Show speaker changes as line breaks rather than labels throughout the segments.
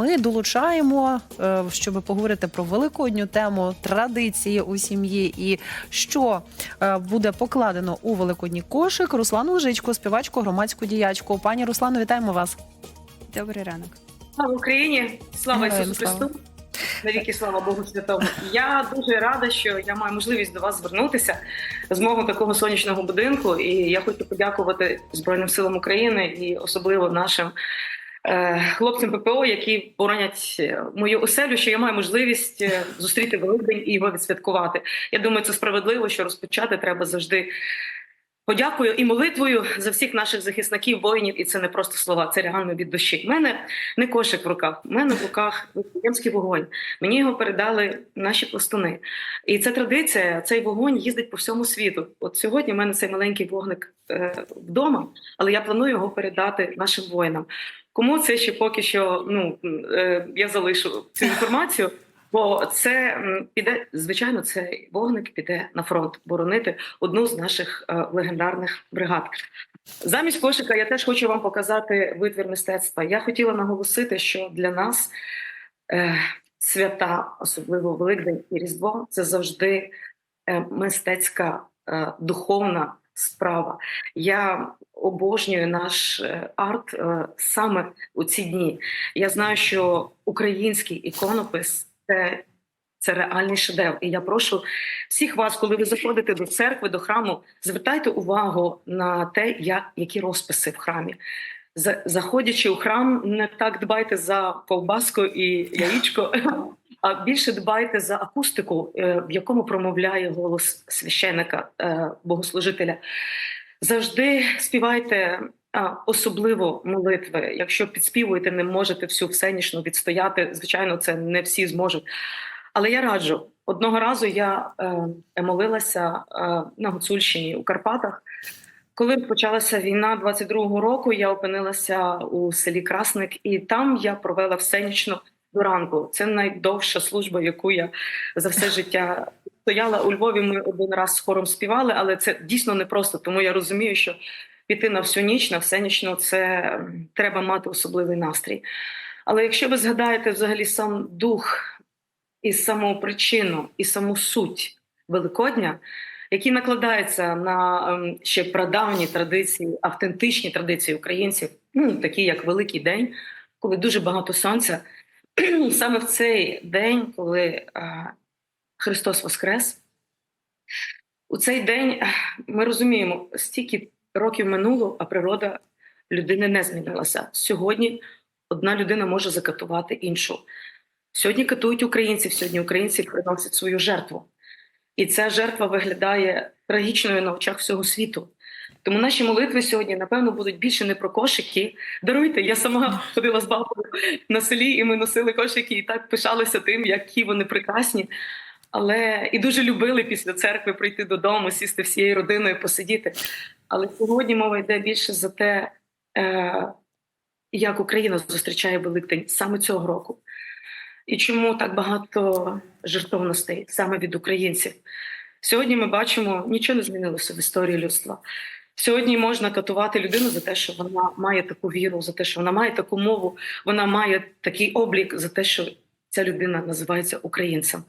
ми долучаємо, е, щоб поговорити про великодню тему традиції у сім'ї і що е, буде покладено у великодній кошик. Руслану Лежичку, співачку, громадську діячку. Пані Руслану, вітаємо вас.
Добрий ранок.
Слава Україні! Слава Ісусу
слава.
Христу! Навіки слава Богу Святому. Я дуже рада, що я маю можливість до вас звернутися з мого такого сонячного будинку. І я хочу подякувати Збройним силам України і особливо нашим хлопцям ППО, які боронять е, мою оселю, що я маю можливість е, зустріти Великдень і його відсвяткувати. Я думаю, це справедливо, що розпочати треба завжди. Подякую і молитвою за всіх наших захисників, воїнів, і це не просто слова, це реально від душі. У мене не кошик в руках, у мене в руках Вифлеємський вогонь. Мені його передали наші пластуни. І це традиція. Цей вогонь їздить по всьому світу. От сьогодні в мене цей маленький вогник е, вдома, але я планую його передати нашим воїнам. Кому це ще поки що ну е, я залишу цю інформацію. Бо це піде, звичайно, цей вогник піде на фронт боронити одну з наших е, легендарних бригад. Замість кошика я теж хочу вам показати витвір мистецтва. Я хотіла наголосити, що для нас е, свята, особливо Великдень і Різдво, це завжди е, мистецька духовна справа. Я обожнюю наш е, арт е, саме у ці дні. Я знаю, що український іконопис це, це реальний шедевр. І я прошу всіх вас, коли ви заходите до церкви, до храму, звертайте увагу на те, як, які розписи в храмі. Заходячи у храм, не так дбайте за ковбаску і яєчко, а більше дбайте за акустику, е, в якому промовляє голос священика, е, богослужителя. Завжди співайте особливо молитви. Якщо підспівуєте, не можете всю всенішну відстояти. Звичайно, це не всі зможуть. Але я раджу. Одного разу я е, молилася е, на Гуцульщині у Карпатах. Коли почалася війна 22-го року, я опинилася у селі Красник, і там я провела всенічну до ранку. Це найдовша служба, яку я за все життя стояла у Львові. Ми один раз з хором співали, але це дійсно непросто. Тому я розумію, що піти на всю ніч, на всенічну, це треба мати особливий настрій. Але якщо ви згадаєте взагалі сам дух і саму причину, і саму суть Великодня, які накладаються на ем, ще прадавні традиції, автентичні традиції українців, ну такі як Великий День, коли дуже багато сонця, саме в цей день, коли Христос Воскрес, у цей день ми розуміємо, стільки років минуло, а природа людини не змінилася. Сьогодні одна людина може закатувати іншу. Сьогодні катують українців, сьогодні українці приносять свою жертву. І ця жертва виглядає трагічною на очах всього світу. Тому наші молитви сьогодні, напевно, будуть більше не про кошики. Даруйте, я сама ходила з бабою на селі, і ми носили кошики і так пишалися тим, які вони прекрасні. Але і дуже любили після церкви прийти додому, сісти всією родиною, посидіти. Але сьогодні мова йде більше за те, е, як Україна зустрічає Великдень саме цього року. І чому так багато жертовностей саме від українців? Сьогодні ми бачимо, нічого не змінилося в історії людства. Сьогодні можна катувати людину за те, що вона має таку віру, за те, що вона має таку мову, вона має такий облік, за те, що ця людина називається українцем.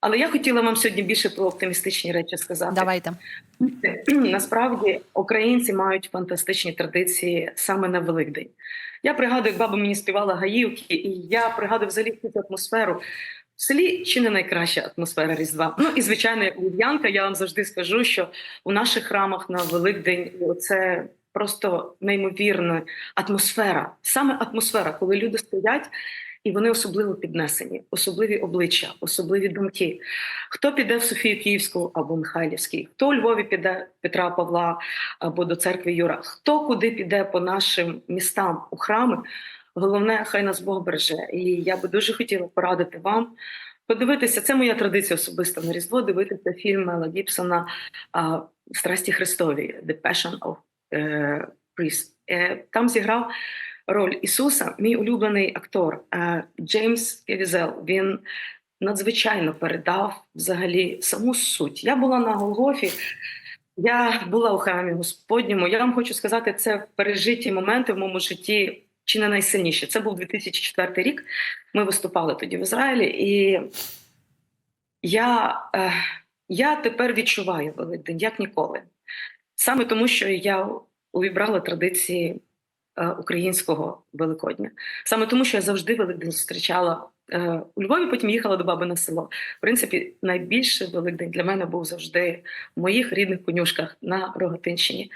Але я хотіла вам сьогодні більше про оптимістичні речі сказати.
Давайте.
Насправді українці мають фантастичні традиції саме на Великдень. Я пригадую, як баба мені співала гаївки, і я пригадую взагалі цю атмосферу. В селі чи не найкраща атмосфера Різдва. Ну і звичайно, як львів'янка, я вам завжди скажу, що у наших храмах на Великдень це просто неймовірна атмосфера. Саме атмосфера, коли люди стоять і вони особливо піднесені, особливі обличчя, особливі думки. Хто піде в Софію Київську або Михайлівській, хто у Львові піде Петра Павла або до церкви Юра, хто куди піде по нашим містам у храми. Головне, хай нас Бог береже. І я би дуже хотіла порадити вам подивитися. Це моя традиція особиста на Різдво. Дивитися фільм Мела Гібсона Страсті Христові The Passion of е, Christ. Е, Там зіграв роль Ісуса, мій улюблений актор е, Джеймс Кевізел. Він надзвичайно передав взагалі саму суть. Я була на Голгофі. Я була у храмі Господньому. Я вам хочу сказати, це пережиті моменти в моєму житті чи не найсильніше. Це був 2004 рік. Ми виступали тоді в Ізраїлі, і я, е, я тепер відчуваю Великдень як ніколи. Саме тому, що я увібрала традиції е, українського Великодня. Саме тому, що я завжди Великдень зустрічала е, у Львові, потім їхала до баби на село. В принципі, найбільший Великдень для мене був завжди в моїх рідних конюшках на Рогатинщині.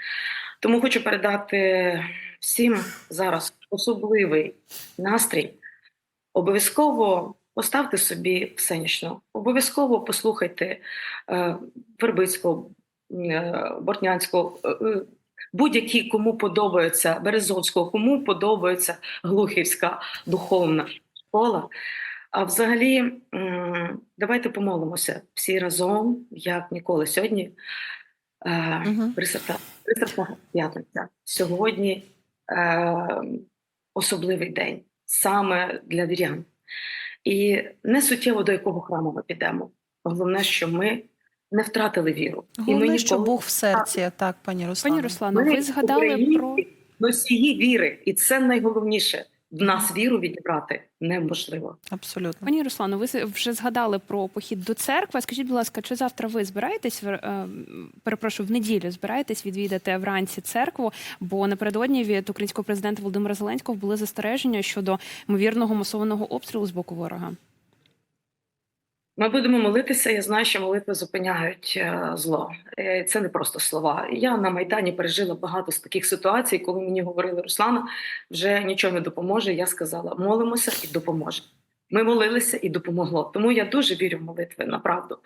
Тому хочу передати всім зараз особливий настрій. Обов'язково поставте собі всенічно, обов'язково послухайте е, Вербицького, е, Бортнянського, е, е, будь-які, кому подобається Березовського, кому подобається Глухівська духовна школа. А взагалі, давайте помолимося всі разом, як ніколи сьогодні. Е, Пресвята п'ятниця. Сьогодні е, особливий день саме для вірян. І не суттєво до якого храму ми підемо. Головне, що ми не втратили віру. І ми
ніколи... що Бог в серці, так, пані Руслана.
Пані Руслана,
Ми
ви згадали про
носії віри, і це найголовніше. В нас віру відібрати неможливо.
Абсолютно.
пані Руслану, Ви вже згадали про похід до церкви. Скажіть, будь ласка, чи завтра ви збираєтесь в- е, перепрошую, в неділю збираєтесь відвідати вранці церкву? Бо напередодні від українського президента Володимира Зеленського були застереження щодо ймовірного масованого обстрілу з боку ворога.
Ми будемо молитися. Я знаю, що молитви зупиняють е, зло. Е, Це не просто слова. Я на майдані пережила багато з таких ситуацій, коли мені говорили Руслана, вже нічого не допоможе. Я сказала: молимося і допоможе. Ми молилися і допомогло. Тому я дуже вірю в молитви, направду.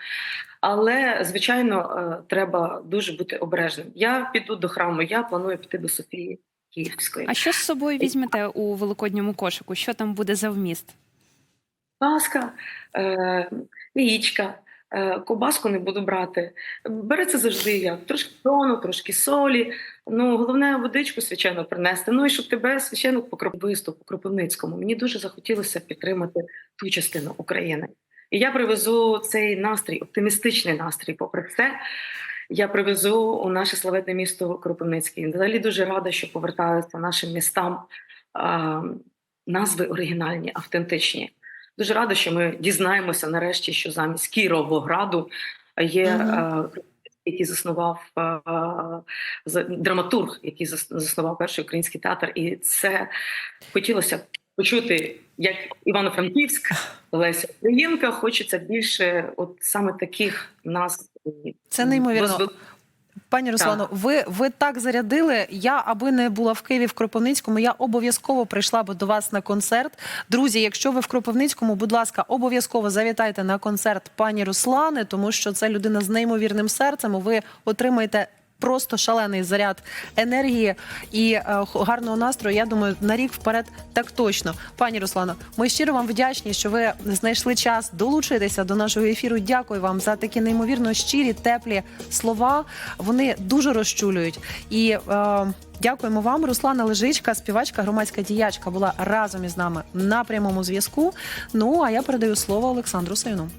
Але звичайно, е, треба дуже бути обережним. Я піду до храму. Я планую піти до Софії Київської.
А що з собою візьмете у великодньому кошику? Що там буде за вміст?
Паска, е, яєчка, е, ковбаску не буду брати. Береться завжди як трошки тону, трошки солі. Ну, головне водичку священну принести. Ну і щоб тебе священник покроп виступ у Кропивницькому. Мені дуже захотілося підтримати ту частину України. І я привезу цей настрій, оптимістичний настрій, попри все. Я привезу у наше славетне місто Кропивницький. Взагалі дуже рада, що повертаються нашим містам а, назви оригінальні, автентичні. Дуже рада, що ми дізнаємося нарешті, що замість Кіровограду є
Мгм.
е, який заснував е, драматург, який зас- заснував перший український театр, і це хотілося б почути, як Івано-Франківськ, Леся Українка. Хочеться більше, от саме таких нас
Це неймовірно. Пані Руслано, ви, ви так зарядили. Я, аби не була в Києві в Кропивницькому, я обов'язково прийшла би до вас на концерт. Друзі, якщо ви в Кропивницькому, будь ласка, обов'язково завітайте на концерт пані Руслани, тому що це людина з неймовірним серцем. Ви отримаєте. Просто шалений заряд енергії і е, гарного настрою. Я думаю, на рік вперед так точно. Пані Руслано, ми щиро вам вдячні, що ви знайшли час долучитися до нашого ефіру. Дякую вам за такі неймовірно щирі, теплі слова. Вони дуже розчулюють. І е, дякуємо вам, Руслана Лежичка, співачка, громадська діячка, була разом із нами на прямому зв'язку. Ну а я передаю слово Олександру Саюну.